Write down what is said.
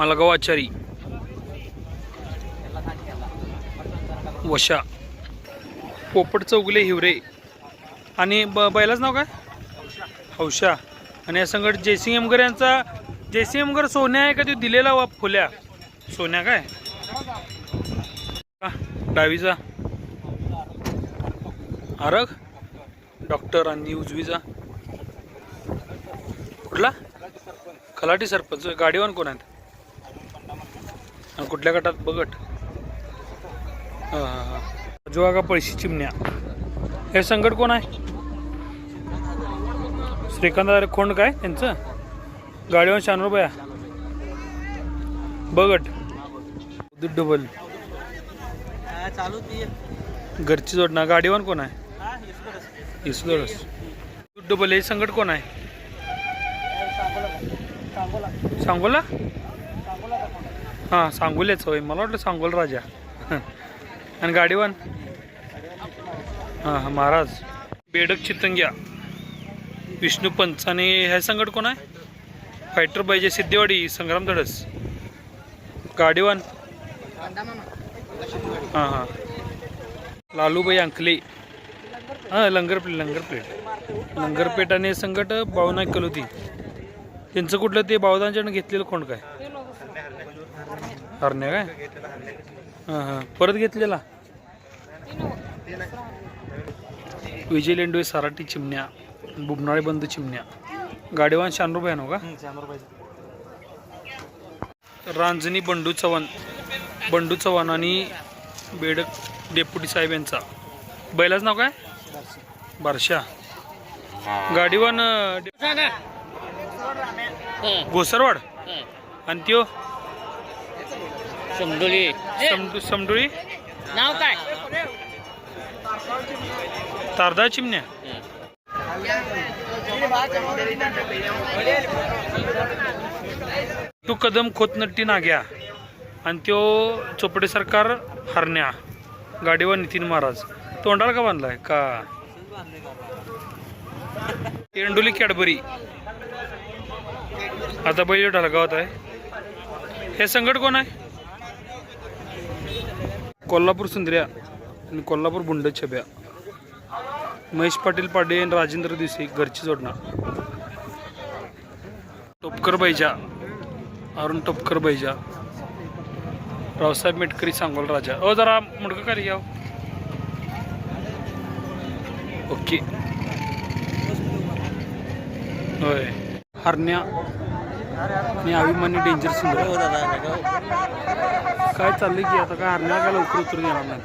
मालगाव आचारी. वशा. पोपट चौगले हिवरे. आणि ब बैलाच नाव काय? हौशा. आणि या संगट जयसिंग एमगर यांचा जयसिंग एमगर सोन्या आहे का तो दिलेला वा फुल्या? सोन्या काय? हा, डावीचा. आरग. डॉक्टर आणि उजवीचा. कुठला? खलाटी सरपंच. गाडीवान कोण आहेत? आणि कुठल्या गटात बघट हां हां हां. पळशी चिमण्या. हे संकट कोण आहे? श्रीकांत खोंड काय त्यांचं? गाडीवान शहाण्णव रुपया बघट दूध डबल. घरची जोडणं गाडीवर कोण आहे? इसलोरस दूध डबल. हे संकट कोण आहे? सांगोला. हां सांगोल्याच होय. मला वाटलं सांगोल राजा. आणि गाडीवान? हां हां महाराज. बेडक चितंग्या. विष्णू पंच. आणि ह्या संकट कोण आहे? फायटर पाहिजे सिद्धेवाडी संग्राम धडस. गाडीवान? हां हां. लालूबाई अंकले. हां लंगरपेठ लंगरपेठ. लंगरपेठ आणि संकट बावनाक कलोती. त्यांचं कुठलं ते बावदांच्यानं घेतलेलं कोण काय? हरण्या काय? हां हां. परत घेतलेला? विजय लेंडवे साराटी चिमण्या बुबनाळे बंधू चिमण्या. गाडीवान शान रुपये ना का? रांजणी बंडू चव्हाण. बंडू चव्हाण आणि बेडक डेप्युटी साहेब यांचा. बैलाच नाव काय? बारशा. गाडीवान अं, घोसरवाड? आणि त्यो? समडोली समडू समडुळी नाव काय? तारदा चिमण्या. तू कदम खोतनट्टी नाग्या आणि त्यो चोपडे सरकार हरण्या. गाडीवर नितीन महाराज. तोंडाला का बांधलाय? का? एंडोली कॅडबरी. आता बैल ढलगावात आहे. हे संकट कोण आहे? कोल्हापूर सुंदर्या आणि कोल्हापूर बुंड छब्या. महेश पाटील पाडे आणि राजेंद्र दिवसे घरची जोडणार. टोपकर बैजा अरुण टोपकर बैजा रावसाहेब मेटकरी सांगोल राजा. अ जरा मुडकं का घ्या हो. ओके. होय. हरण्या आणि अभिमानी डेंजर सुंदर काय चाललंय की आता काय हरण्या काय लवकर उतरून येणार नाही